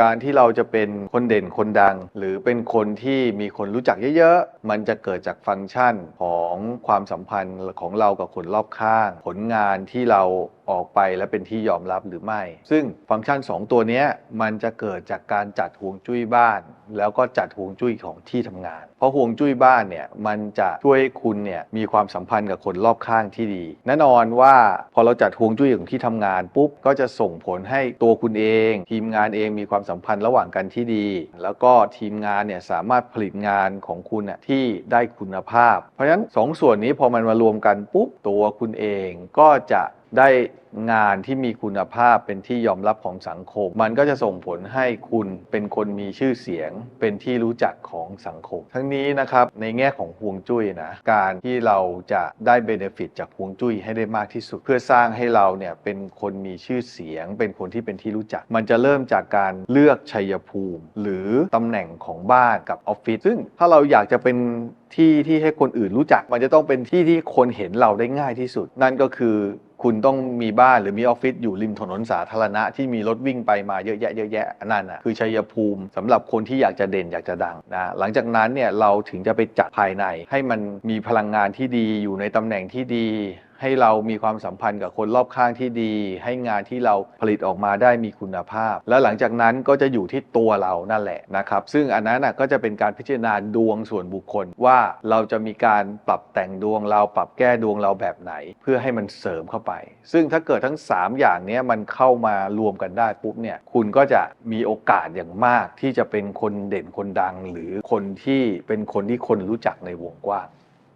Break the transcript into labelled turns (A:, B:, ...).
A: การที่เราจะเป็นคนเด่นคนดัง หรือเป็นคนที่มีคนรู้จักเยอะๆ มันจะเกิดจากฟังก์ชันของความสัมพันธ์ของเรากับคนรอบข้าง ผลงานที่เรา ออกไปและเป็นที่ยอมรับหรือไม่ ซึ่งฟังก์ชัน 2 ตัวนี้มันจะเกิดจากการจัดห่วงจุ้ยบ้าน แล้วก็จัดห่วงจุ้ยของที่ทำงาน เพราะห่วงจุ้ยบ้านเนี่ยมันจะช่วยให้คุณเนี่ยมีความสัมพันธ์กับคนรอบข้างที่ดี แน่นอนว่าพอเราจัดห่วงจุ้ยของที่ทำงานปุ๊บก็จะส่งผลให้ตัวคุณเอง ทีมงานเองมีความสัมพันธ์ระหว่างกันที่ดี แล้วก็ทีมงานเนี่ยสามารถผลิตงานของคุณน่ะที่ได้คุณภาพ เพราะฉะนั้นสองส่วนนี้พอมันมารวมกันปุ๊บตัวคุณเองก็จะได้งานที่มีคุณภาพเป็นที่ยอมรับของสังคม มันก็จะส่งผลให้คุณเป็นคนมีชื่อเสียง เป็นที่รู้จักของสังคม ทั้งนี้นะครับในแง่ของฮวงจุ้ยนะการที่เราจะได้เบเนฟิตจากฮวงจุ้ยให้ได้มากที่สุด เพื่อสร้างให้เราเนี่ยเป็นคนมีชื่อเสียง เป็นคนที่เป็นที่รู้จัก มันจะเริ่มจากการเลือกชัยภูมิ หรือตำแหน่งของบ้านกับออฟฟิศซึ่งถ้าเราอยากจะเป็นที่ที่ให้คนอื่นรู้จัก มันจะต้องเป็นที่ที่คนเห็นเราได้ง่ายที่สุด นั่นก็คือ คุณต้องมีบ้านหรือมีออฟฟิศอยู่ริมถนนสาธารณะที่มีรถวิ่งไปมาเยอะแยะเยอะแยะนั่นน่ะคือชัยภูมิสำหรับคนที่อยากจะเด่นอยากจะดังนะหลังจากนั้นเนี่ยเราถึงจะไปจัดภายในให้มันมีพลังงานที่ดีอยู่ในตำแหน่งที่ดี ให้เรามีความสัมพันธ์กับคนรอบข้างที่ดี ให้งานที่เราผลิตออกมาได้มีคุณภาพ แล้วหลังจากนั้นก็จะอยู่ที่ตัวเรานั่นแหละนะครับ ซึ่งอันนั้นก็จะเป็นการพิจารณาดวงส่วนบุคคลว่าเราจะมีการปรับแต่งดวงเราปรับแก้ดวงเราแบบไหน เพื่อให้มันเสริมเข้าไป ซึ่งถ้าเกิดทั้ง 3 อย่างนี้มันเข้ามารวมกันได้ปุ๊บเนี่ยคุณก็จะมีโอกาสอย่างมากที่จะเป็นคนเด่นคนดัง หรือคนที่เป็นคนที่คนรู้จักในวงกว้าง